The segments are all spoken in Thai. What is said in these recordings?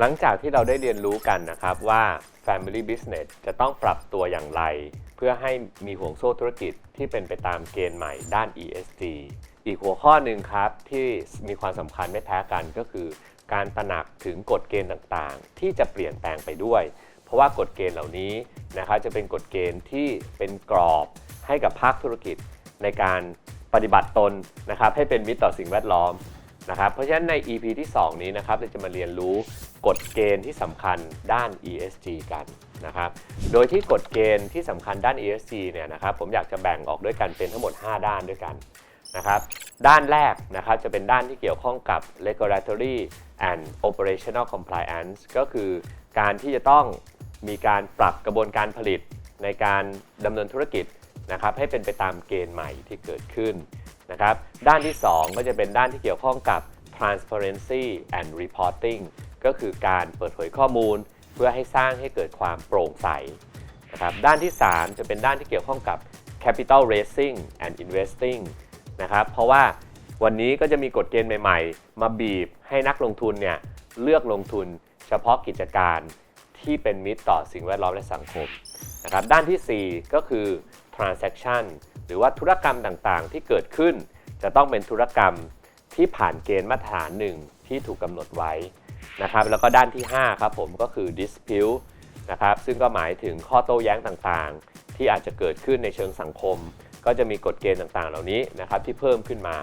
หลังจากที่เราได้เรียนรู้กันนะครับว่า Family Business จะต้องปรับตัวอย่างไร เพื่อให้มีห่วงโซ่ธุรกิจที่เป็นไปตามเกณฑ์ใหม่ด้าน ESG อีกหัวข้อหนึ่งครับที่มีความสำคัญไม่แพ้กันก็คือ การตระหนักถึงกฎเกณฑ์ต่างๆ ที่จะเปลี่ยนแปลงไปด้วย เพราะว่ากฎเกณฑ์เหล่านี้นะครับจะเป็นกฎเกณฑ์ที่เป็นกรอบให้กับภาคธุรกิจในการปฏิบัติตนนะครับให้เป็นมิตรต่อสิ่งแวดล้อมนะครับเพราะฉะนั้นใน EP ที่ 2 นี้นะครับเราจะมาเรียนรู้ กฎเกณฑ์ที่สำคัญด้าน ESG กันนะครับ โดยที่กฎเกณฑ์ที่สำคัญด้าน ESG เนี่ยนะครับผมอยากจะแบ่งออกด้วยกันเป็นทั้งหมด 5 ด้านด้วยกันนะครับ ด้านแรกนะครับจะเป็นด้านที่เกี่ยวข้องกับ regulatory and operational compliance ก็คือการที่จะต้องมีการปรับกระบวนการผลิตในการดำเนินธุรกิจนะครับให้เป็นไปตามเกณฑ์ใหม่ที่เกิดขึ้นนะครับ ด้านที่ 2 ก็จะเป็นด้านที่เกี่ยวข้องกับ transparency and reporting ก็คือการเปิดเผยข้อมูล เพื่อให้สร้างให้เกิดความโปร่งใสนะครับด้านที่ 3 จะเป็นด้านที่เกี่ยวข้องกับ capital raising and investing นะครับเพราะว่าวันนี้ก็จะมีกฎเกณฑ์ใหม่ๆ มาบีบให้นักลงทุนเนี่ยเลือกลงทุนเฉพาะกิจการที่เป็นมิตรต่อสิ่งแวดล้อมและสังคมนะครับด้านทีสี่4 ก็คือ transaction หรือว่าธุรกรรมต่างๆ ที่เกิดขึ้น จะต้องเป็นธุรกรรมที่ผ่านเกณฑ์มาตรฐานหนึ่งที่ถูกกำหนดไว้ นะครับแล้วก็ด้านที่5ครับผมก็คือ dispute นะครับซึ่งก็หมายถึงข้อโต้แย้งต่างๆ ที่อาจจะเกิดขึ้นในเชิงสังคม ก็จะมีกฎเกณฑ์ต่างๆ เหล่านี้นะครับที่เพิ่มขึ้นมา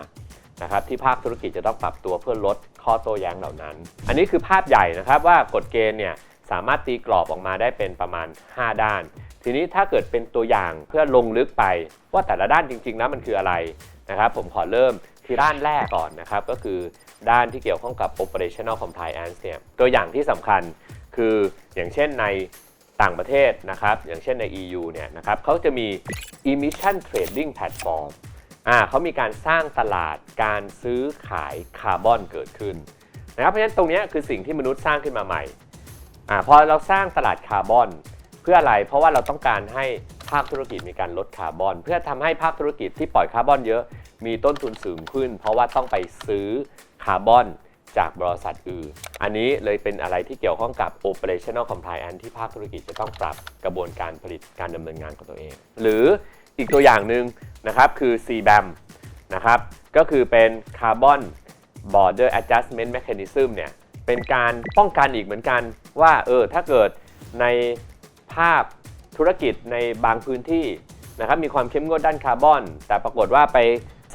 นะครับที่ภาคธุรกิจจะต้องปรับตัวเพื่อลดข้อโต้แย้งเหล่านั้น อันนี้คือภาพใหญ่นะครับว่ากฎเกณฑ์เนี่ยสามารถตีกรอบออกมาได้เป็นประมาณ 5 ด้าน ทีนี้ถ้าเกิดเป็นตัวอย่างเพื่อลงลึกไป ว่าแต่ละด้านจริงๆแล้วมันคืออะไรนะครับผมขอเริ่มที่ด้านแรกก่อนนะครับก็คือ ด้านที่เกี่ยวข้องกับ operational compliance เนี่ยตัวอย่างที่สำคัญคืออย่างเช่นในต่างประเทศนะครับ อย่างเช่นใน EU เนี่ยนะครับเขาจะมี emission trading platform อ่าเขามีการสร้างตลาดการซื้อขายคาร์บอนเกิดขึ้นนะครับเพราะฉะนั้นตรงนี้คือสิ่งที่มนุษย์สร้างขึ้นมาใหม่อ่าพอเราสร้างตลาดคาร์บอนเพื่ออะไร เพราะว่าเราต้องการให้ ภาคธุรกิจมีการลดคาร์บอน เพื่อทำให้ภาคธุรกิจที่ปล่อยคาร์บอนเยอะมีต้นทุนสูงขึ้น เพราะว่าต้องไปซื้อคาร์บอนจากบริษัทอื่น อันนี้เลยเป็นอะไรที่เกี่ยวข้องกับ operational compliance ที่ภาคธุรกิจจะต้องปรับกระบวนการผลิตการดำเนินงานของตัวเอง หรืออีกตัวอย่างหนึ่งนะครับคือ CBAM นะครับ ก็คือเป็น Carbon Border Adjustment Mechanism เนี่ย เป็นการป้องกันอีกเหมือนกันว่า เออ ถ้าเกิดในภาพ ธุรกิจในบางพื้นที่นะครับมีความเข้มงวดด้านคาร์บอน แต่ปรากฏว่าไป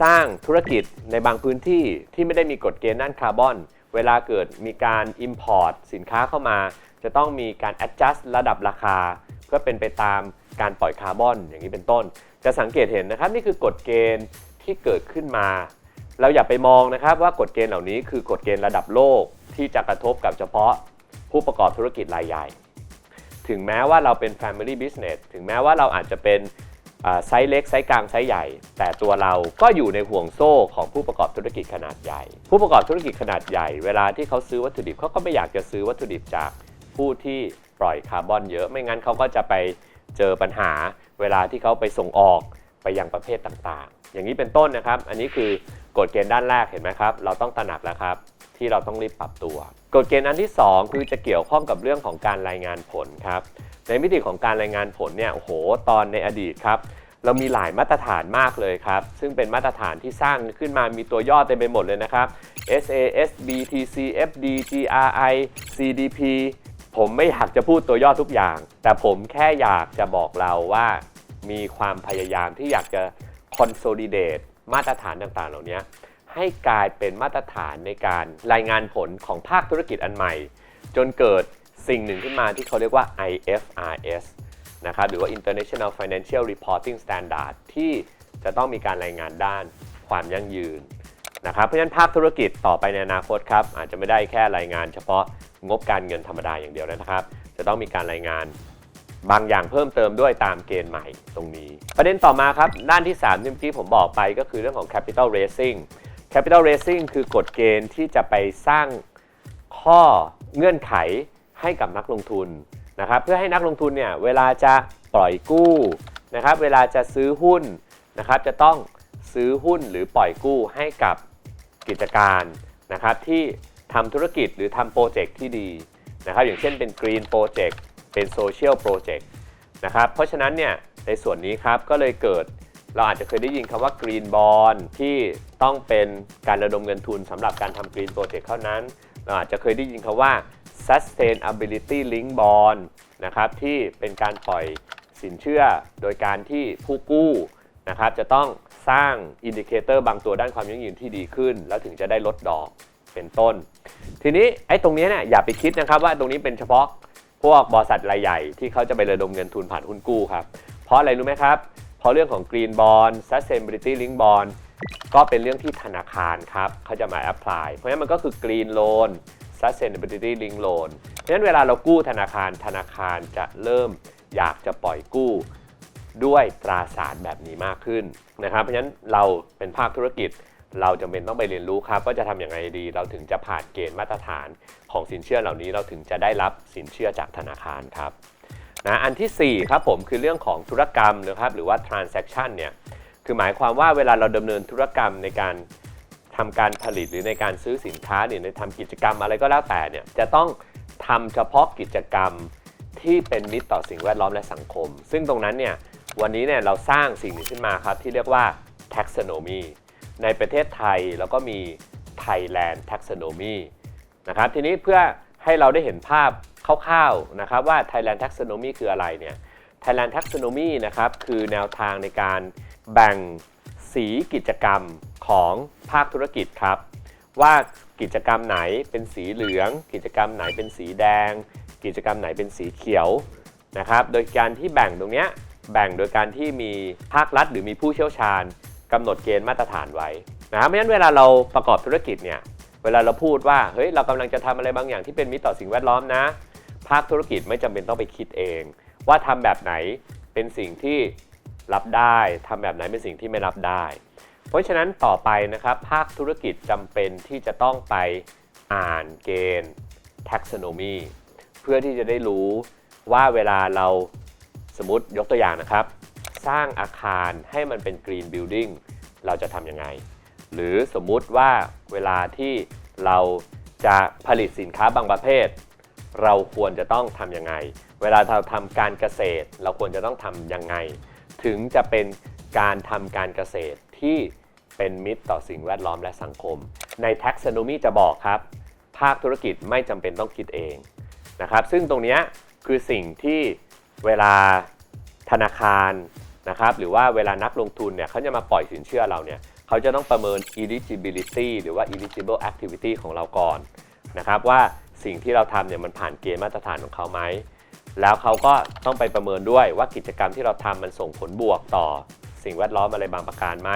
สร้างธุรกิจในบางพื้นที่ที่ไม่ได้มีกฎเกณฑ์ด้านคาร์บอน เวลาเกิดมีการ Import สินค้าเข้ามา จะต้องมีการ adjust ระดับราคา เพื่อเป็นไปตามการปล่อยคาร์บอนอย่างนี้เป็นต้น จะสังเกตเห็นนะครับนี่คือกฎเกณฑ์ที่เกิดขึ้นมา เราอย่าไปมองนะครับว่ากฎเกณฑ์เหล่านี้คือกฎเกณฑ์ระดับโลกที่จะกระทบกับเฉพาะผู้ประกอบธุรกิจรายใหญ่ ถึงแม้ว่าเราเป็น Family Business ถึงแม้ว่าเราอาจจะเป็นไซส์เล็กไซส์กลางไซส์ใหญ่ แต่ตัวเราก็อยู่ในห่วงโซ่ของผู้ประกอบธุรกิจขนาดใหญ่ ผู้ประกอบธุรกิจขนาดใหญ่ เวลาที่เขาซื้อวัตถุดิบเขาก็ไม่อยากจะซื้อวัตถุดิบจากผู้ที่ปล่อยคาร์บอนเยอะ ไม่งั้นเขาก็จะไปเจอปัญหา เวลาที่เขาไปส่งออกไปยังประเภทต่างๆ อย่างนี้เป็นต้นนะครับ อันนี้คือกฎเกณฑ์ด้านแรกเห็นไหมครับ เราต้องตระหนักแล้วครับ ที่เราต้องรีบปรับตัว กฎเกณฑ์อันที่ 2 คือจะเกี่ยวข้องกับเรื่องของการรายงานผลครับ ในมิติของการรายงานผลเนี่ยโอ้โห ตอนในอดีตครับเรามีหลายมาตรฐานมากเลยครับ ซึ่งเป็นมาตรฐานที่สร้างขึ้นมามีตัวย่อเต็มไปหมดเลยนะครับ SASB TCFD GRI CDP ผมไม่อยากจะพูดตัวย่อทุกอย่าง แต่ผมแค่อยากจะบอกเราว่ามีความพยายามที่อยากจะ consolidate มาตรฐานต่างๆ เหล่านี้ ให้กลายเป็นมาตรฐานในการรายงานผลของภาคธุรกิจอันใหม่ จนเกิดสิ่งหนึ่งขึ้นมาที่เขาเรียกว่า IFRS นะครับหรือว่า International Financial Reporting Standard ที่จะต้องมีการรายงานด้านความยั่งยืนนะครับเพราะฉะนั้นภาคธุรกิจต่อไปในอนาคตครับอาจจะไม่ได้แค่รายงานเฉพาะงบการเงินธรรมดาอย่างเดียวนะครับ จะต้องมีการรายงานบางอย่างเพิ่มเติมด้วยตามเกณฑ์ใหม่ตรงนี้ ประเด็นต่อมาครับ ด้านที่3ที่เมื่อกี้ผมบอกไปก็คือเรื่องของ capital raising capital raising คือกฎเกณฑ์ที่จะไปสร้างข้อเงื่อนไขให้กับนักลงทุนนะครับเพื่อให้นักลงทุนเนี่ยเวลาจะปล่อยกู้นะครับเวลาจะซื้อหุ้นนะครับจะต้องซื้อหุ้นหรือปล่อยกู้ให้กับกิจการนะครับที่ทำธุรกิจหรือทำโปรเจกต์ที่ดีนะครับอย่างเช่นเป็น Green Project เป็น Social Project นะครับเพราะฉะนั้นเนี่ยในส่วนนี้ครับก็เลยเกิด เราอาจจะเคยได้ยินคำว่า Green Bond ที่ต้องเป็นการระดมเงินทุนสำหรับการทำ Green Project เท่านั้น เราอาจจะเคยได้ยินคำว่า Sustainability Link Bond นะครับที่เป็นการปล่อยสินเชื่อโดยการที่ผู้กู้นะครับจะต้องสร้างอินดิเคเตอร์บางตัวด้านความยั่งยืนที่ดีขึ้น แล้วถึงจะได้ลดดอกเป็นต้น ทีนี้ไอ้ตรงนี้เนี่ยอย่าไปคิดนะครับว่าตรงนี้เป็นเฉพาะพวกบริษัทรายใหญ่ที่เขาจะไประดมเงินทุนผ่านหุ้นกู้ครับ เพราะอะไรรู้ไหมครับ เพราะเรื่องของ Green Bond Sustainability Link Bond ก็เป็นเรื่องที่ธนาคารครับเขาจะมา apply เพราะฉะนั้นมันก็คือ Green Loan Sustainability Link Loan เพราะฉะนั้นเวลาเรากู้ธนาคารธนาคารจะเริ่มอยากจะปล่อยกู้ด้วยตราสารแบบนี้มากขึ้นนะครับ เพราะฉะนั้นเราเป็นภาคธุรกิจ เราจำเป็นต้องไปเรียนรู้ครับว่าจะทำอย่างไรดี เราถึงจะผ่านเกณฑ์มาตรฐานของสินเชื่อเหล่านี้เราถึงจะได้รับสินเชื่อจากธนาคารครับ นะอันทีสี่ 4 ครับผมคือเรื่องของธุรกรรมนะครับหรือว่า transaction เนี่ยคือหมายความว่าเวลาเราดำเนินธุรกรรมในการทำการผลิตหรือในการซื้อสินค้าหรือในทำกิจกรรมอะไรก็แล้วแต่เนี่ยจะต้องทำเฉพาะกิจกรรมที่เป็นมิตรต่อสิ่งแวดล้อมและสังคม ซึ่งตรงนั้นเนี่ยวันนี้เนี่ยเราสร้างสิ่งนี้ขึ้นมาครับที่เรียกว่า taxonomy ในประเทศไทยแล้วก็มี Thailand taxonomy นะครับทีนี้เพื่อให้เราได้เห็นภาพ คร่าวๆนะครับว่า Thailand taxonomy คืออะไรเนี่ย Thailand taxonomy นะครับคือแนวทางในการแบ่งสีกิจกรรมของภาคธุรกิจครับ ว่ากิจกรรมไหนเป็นสีเหลือง กิจกรรมไหนเป็นสีแดง กิจกรรมไหนเป็นสีเขียวนะครับโดยการที่แบ่งตรงเนี้ยแบ่งโดยการที่มีภาครัฐหรือมีผู้เชี่ยวชาญกำหนดเกณฑ์มาตรฐานไว้นะครับเพราะฉะนั้นเวลาเราประกอบธุรกิจเนี่ยเวลาเราพูดว่าเฮ้ยเรากำลังจะทำอะไรบางอย่างที่เป็นมิตรต่อสิ่งแวดล้อมนะ ภาคธุรกิจไม่จำเป็นต้องไปคิดเอง ว่าทำแบบไหนเป็นสิ่งที่รับได้ทำแบบไหนเป็นสิ่งที่ไม่รับได้ เพราะฉะนั้นต่อไปนะครับ ภาคธุรกิจจำเป็นที่จะต้องไปอ่านเกณฑ์ taxonomy เพื่อที่จะได้รู้ว่าเวลาเราสมมติยกตัวอย่างนะครับ สร้างอาคารให้มันเป็น green building เราจะทำยังไง หรือสมมุติว่าเวลาที่เราจะผลิตสินค้าบางประเภท เราควรจะต้องทำยังไง เวลาเราทำการเกษตร เราควรจะต้องทำยังไง ถึงจะเป็นการทำการเกษตรที่เป็นมิตรต่อสิ่งแวดล้อมและสังคม ใน taxonomy จะบอกครับ ภาคธุรกิจไม่จำเป็นต้องคิดเองนะครับ ซึ่งตรงนี้คือสิ่งที่เวลาธนาคารนะครับ หรือว่าเวลานักลงทุนเนี่ยเขาจะมาปล่อยสินเชื่อเราเนี่ยเขาจะต้องประเมิน eligibility หรือว่า eligible activity ของเราก่อนนะครับว่า สิ่งที่เราทำเนี่ยมันผ่านเกณฑ์มาตรฐานของเขาไหม แล้วเขาก็ต้องไปประเมินด้วยว่ากิจกรรมที่เราทำมันส่งผลบวกต่อ สิ่งแวดล้อมอะไรบางประการไหม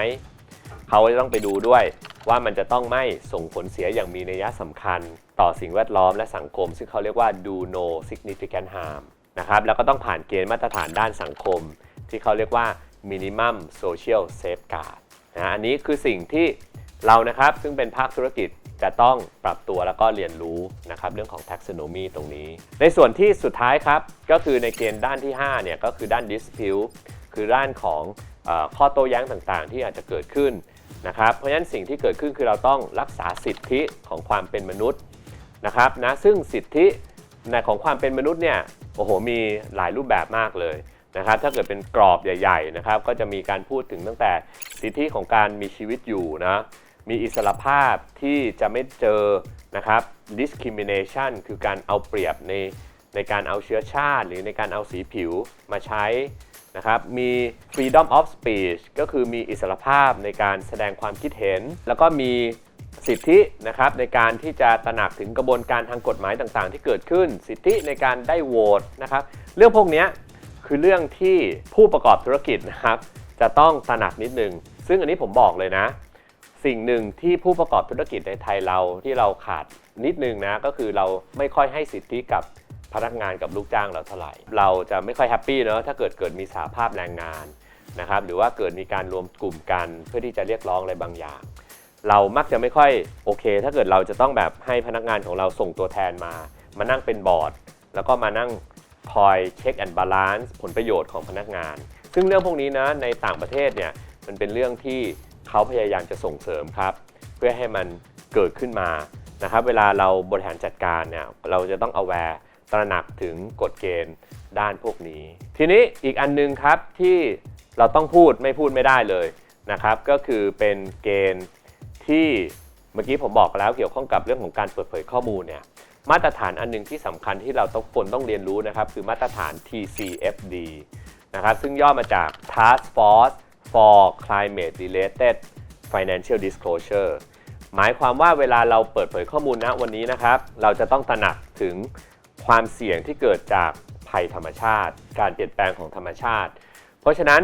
เขาจะต้องไปดูด้วยว่ามันจะต้องไม่ส่งผลเสียอย่างมีนัยสำคัญ ต่อสิ่งแวดล้อมและสังคม ซึ่งเขาเรียกว่า do no significant harm นะครับ แล้วก็ต้องผ่านเกณฑ์มาตรฐานด้านสังคม ที่เขาเรียกว่า minimum social safeguard นะอันนี้คือสิ่งที่เรานะครับซึ่งเป็นภาคธุรกิจ จะต้องปรับตัวแล้วก็เรียนรู้นะครับเรื่องของ taxonomy ตรงนี้ ในส่วนที่สุดท้ายครับ ก็คือในเกณฑ์ด้านที่5เนี่ยก็คือด้าน dispute คือด้านของอข้อโต้แย้งต่างๆ ที่อาจจะเกิดขึ้นนะครับเพราะฉะนั้นสิ่งที่เกิดขึ้นคือเราต้องรักษาสิทธิของความเป็นมนุษย์นะครับนะซึ่งสิทธิในของความเป็นมนุษย์เนี่ยโอ้โหมีหลายรูปแบบมากเลยนะครับถ้าเกิดเป็นกรอบใหญ่ๆนะครับก็จะมีการพูดถึงตั้งแต่สิทธิของการมีชีวิตอยู่นะ มีอิสรภาพที่จะไม่เจอนะครับ discrimination คือการเอาเปรียบในในการเอาเชื้อชาติ หรือในการเอาสีผิวมาใช้นะครับ มี freedom of speech ก็คือมีอิสรภาพในการแสดงความคิดเห็น แล้วก็มีสิทธินะครับในการที่จะตระหนักถึงกระบวนการทางกฎหมายต่างๆ ที่เกิดขึ้น สิทธิในการได้โหวตนะครับ เรื่องพวกนี้คือเรื่องที่ผู้ประกอบธุรกิจนะครับ จะต้องตระหนักนิดนึง ซึ่งอันนี้ผมบอกเลยนะ สิ่งหนึ่งที่ผู้ประกอบธุรกิจในไทยเราที่เราขาดนิดนึงนะก็คือเราไม่ค่อยให้สิทธิกับพนักงานกับลูกจ้างเราเท่าไหร่ เราจะไม่ค่อยแฮปปี้เนอะถ้าเกิดเกิดมีสาภาพแรงงานนะครับหรือว่าเกิดมีการรวมกลุ่มกันเพื่อที่จะเรียกร้องอะไรบางอย่าง เรามักจะไม่ค่อยโอเค ถ้าเกิดเราจะต้องแบบให้พนักงานของเราส่งตัวแทนมา มานั่งเป็นบอร์ด แล้วก็มานั่งคอยเช็คแอนด์บาลานซ์ผลประโยชน์ของพนักงาน ซึ่งเรื่องพวกนี้นะในต่างประเทศเนี่ยมันเป็นเรื่องที่ เขาพยายามจะส่งเสริมครับ เพื่อให้มันเกิดขึ้นมานะครับเวลาเราบริหารจัดการเนี่ยเราจะต้อง aware ตระหนักถึงกฎเกณฑ์ด้านพวกนี้ ทีนี้อีกอันนึงครับที่เราต้องพูดไม่พูดไม่ได้เลยนะครับ ก็คือเป็นเกณฑ์ที่เมื่อกี้ผมบอกแล้วเกี่ยวข้องกับเรื่องของการเปิดเผยข้อมูลเนี่ยมาตรฐานอันหนึงที่สำคัญที่เราต้องคนต้องเรียนรู้นะครับ คือมาตรฐาน TCFD นะครับซึ่งย่อมาจาก Task Force for Climate Related Financial Disclosure หมายความว่าเวลาเราเปิดเผยข้อมูลณวันนี้นะครับ เราจะต้องตระหนักถึงความเสี่ยงที่เกิดจากภัยธรรมชาติ การเปลี่ยนแปลงของธรรมชาติ เพราะฉะนั้น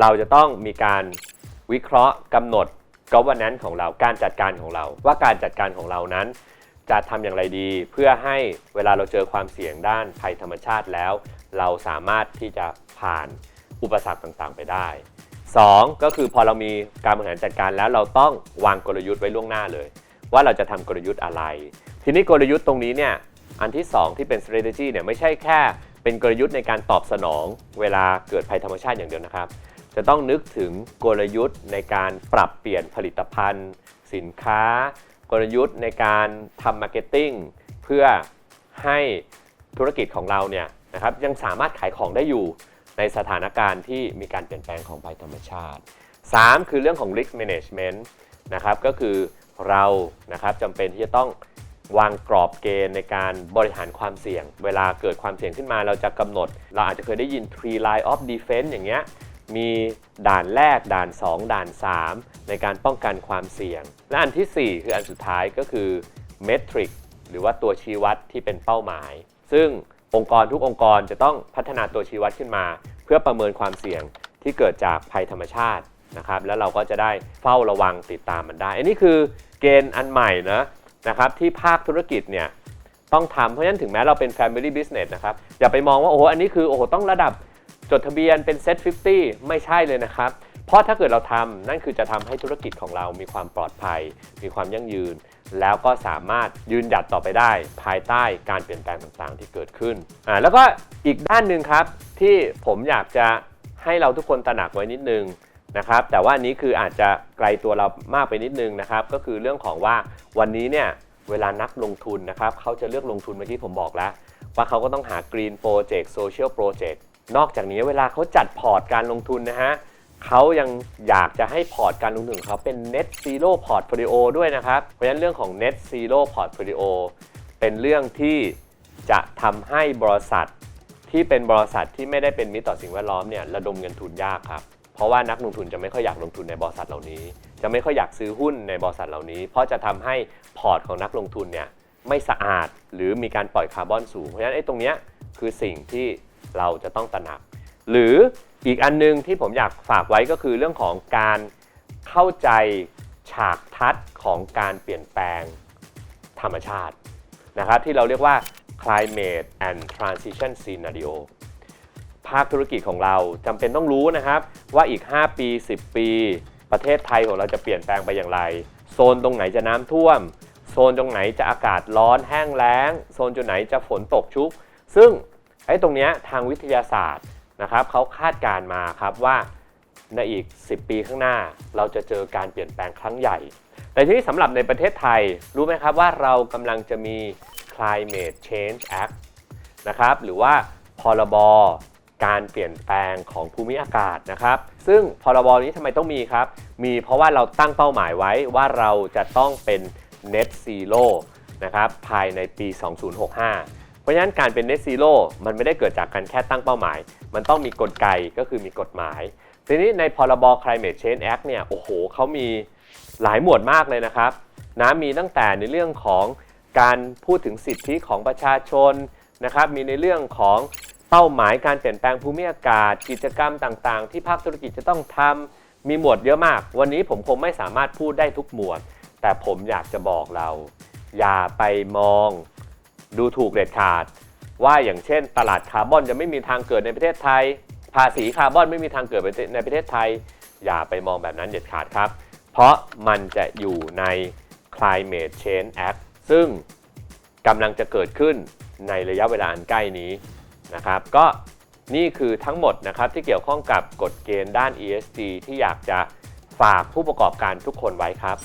เราจะต้องมีการวิเคราะห์กำหนด governance ของเราการจัดการของเรา ว่าการจัดการของเรานั้น จะทำอย่างไรดีเพื่อให้เวลาเราเจอความเสี่ยงด้านภัยธรรมชาติแล้ว เราสามารถที่จะผ่านอุปสรรคต่างๆ ไปได้ 2 ก็คือพอเรามีการบริหารจัดการแล้วเราต้องวางกลยุทธ์ไว้ล่วงหน้าเลย ว่าเราจะทำกลยุทธ์อะไร ทีนี้กลยุทธ์ตรงนี้เนี่ยอันที่ 2 ที่เป็น strategy เนี่ยไม่ใช่แค่ เป็นกลยุทธ์ในการตอบสนอง เวลาเกิดภัยธรรมชาติอย่างเดียวนะครับ จะต้องนึกถึงกลยุทธ์ในการปรับเปลี่ยนผลิตภัณฑ์ สินค้า กลยุทธ์ในการทำมาร์เก็ตติ้งเพื่อให้ธุรกิจของเราเนี่ยนะครับยังสามารถขายของได้อยู่ ในสถานการณ์ที่มีการเปลี่ยนแปลงของภัยธรรมชาติ 3 คือเรื่องของ risk management นะครับก็คือเรานะครับจำเป็นที่จะต้องวางกรอบเกณฑ์ในการบริหารความเสี่ยง เวลาเกิดความเสี่ยงขึ้นมาเราจะกำหนด เราอาจจะเคยได้ยิน three line of defense อย่างเงี้ยมีด่านแรก ด่าน 2 ด่าน 3 ในการป้องกันความเสี่ยง และอันทีสี่4 คืออันสุดท้ายก็คือเมทริกหรือว่าตัวชี้วัดที่เป็นเป้าหมาย ซึ่ง องค์กรทุกองค์กรจะต้องพัฒนาตัวชี้วัดขึ้นมา เพื่อประเมินความเสี่ยงที่เกิดจากภัยธรรมชาตินะครับแล้วเราก็จะได้เฝ้าระวังติดตามมันได้ อันนี้คือเกณฑ์อันใหม่นะนะครับที่ภาคธุรกิจเนี่ยต้องทำเพราะฉะนั้นถึงแม้เราเป็น Family Business นะครับอย่าไปมองว่าโอ้โหอันนี้คือโอ้โหต้องระดับจดทะเบียนเป็นเซต50 ไม่ใช่เลยนะครับ เพราะถ้าเกิดเราทำนั่นคือจะทำให้ธุรกิจของเรามีความปลอดภัย มีความยั่งยืน แล้วก็สามารถยืนหยัดต่อไปได้ ภายใต้การเปลี่ยนแปลงต่างๆ ที่เกิดขึ้นอ่าแล้วก็อีกด้านหนึ่งครับ ที่ผมอยากจะให้เราทุกคนตระหนักไว้นิดนึงนะครับแต่ว่านี้คืออาจจะไกลตัวเรามากไปนิดนึงนะครับ ก็คือเรื่องของว่าวันนี้เนี่ยเวลานักลงทุนนะครับเขาจะเลือกลงทุนเมื่อกี้ผมบอกแล้ว ว่าเขาก็ต้องหา Green Project Social Project นอกจากนี้เวลาเขาจัดพอร์ตการลงทุนนะฮะ เขายังอยากจะให้พอร์ตการลงทุนของเขาเป็น Net Zero Portfolio ด้วยนะครับ เพราะฉะนั้นเรื่องของ Net Zero Portfolio เป็นเรื่องที่จะทำให้บริษัทที่เป็นบริษัทที่ไม่ได้เป็นมิตรต่อสิ่งแวดล้อมเนี่ยระดมเงินทุนยากครับ เพราะว่านักลงทุนจะไม่ค่อยอยากลงทุนในบริษัทเหล่านี้ จะไม่ค่อยอยากซื้อหุ้นในบริษัทเหล่านี้ เพราะจะทำให้พอร์ตของนักลงทุนเนี่ยไม่สะอาดหรือมีการปล่อยคาร์บอนสูง เพราะฉะนั้นไอ้ตรงเนี้ยคือสิ่งที่เราจะต้องตระหนัก หรืออีกอันนึงที่ผมอยากฝากไว้ก็คือเรื่องของการเข้าใจฉากทัศน์ของการเปลี่ยนแปลงธรรมชาตินะครับที่เราเรียกว่า climate and transition scenario ภาคธุรกิจของเราจำเป็นต้องรู้นะครับว่าอีก 5 ปี 10 ปี ประเทศไทยของเราจะเปลี่ยนแปลงไปอย่างไร โซนตรงไหนจะน้ำท่วม โซนตรงไหนจะอากาศร้อนแห้งแล้ง โซนจุดไหนจะฝนตกชุก ซึ่งไอ้ตรงเนี้ยทางวิทยาศาสตร์ นะครับเขาคาดการมาครับว่าในอีก 10 ปีข้างหน้า เราจะเจอการเปลี่ยนแปลงครั้งใหญ่ แต่ทีนี้สำหรับในประเทศไทย รู้ไหมครับว่าเรากำลังจะมี Climate Change Act นะครับหรือว่าพรบการเปลี่ยนแปลงของภูมิอากาศนะครับ ซึ่งพรบนี้ทำไมต้องมีครับ มีเพราะว่าเราตั้งเป้าหมายไว้ว่าเราจะต้องเป็น net zero นะครับภายในปี 2065 ราะฉะนั้นการเป็น net zero มันไม่ได้เกิดจากการแค่ตั้งเป้าหมาย มันต้องมีกลไกก็คือมีกฎหมาย ทีนี้ในพรบ climate change act เนี่ยโอ้โหเขามีหลายหมวดมากเลยนะครับนะมีตั้งแต่ในเรื่องของการพูดถึงสิทธิของประชาชนนะครับมีในเรื่องของเป้าหมายการเปลี่ยนแปลงภูมิอากาศ กิจกรรมต่างๆ ที่ภาคธุรกิจจะต้องทำมีหมวดเยอะมาก วันนี้ผมคงไม่สามารถพูดได้ทุกหมวด แต่ผมอยากจะบอกเรา อย่าไปมอง ดูถูกเด็ดขาด ว่าอย่างเช่น ตลาดคาร์บอนจะไม่มีทางเกิดในประเทศไทย ภาษีคาร์บอนไม่มีทางเกิดในประเทศไทย อย่าไปมองแบบนั้นเด็ดขาดครับ เพราะมันจะอยู่ใน Climate Change Act ซึ่งกำลังจะเกิดขึ้นในระยะเวลาอันใกล้นี้นะครับ ก็นี่คือทั้งหมดนะครับที่เกี่ยวข้องกับกฎเกณฑ์ด้าน ESG ที่อยากจะฝากผู้ประกอบการทุกคนไว้ครับ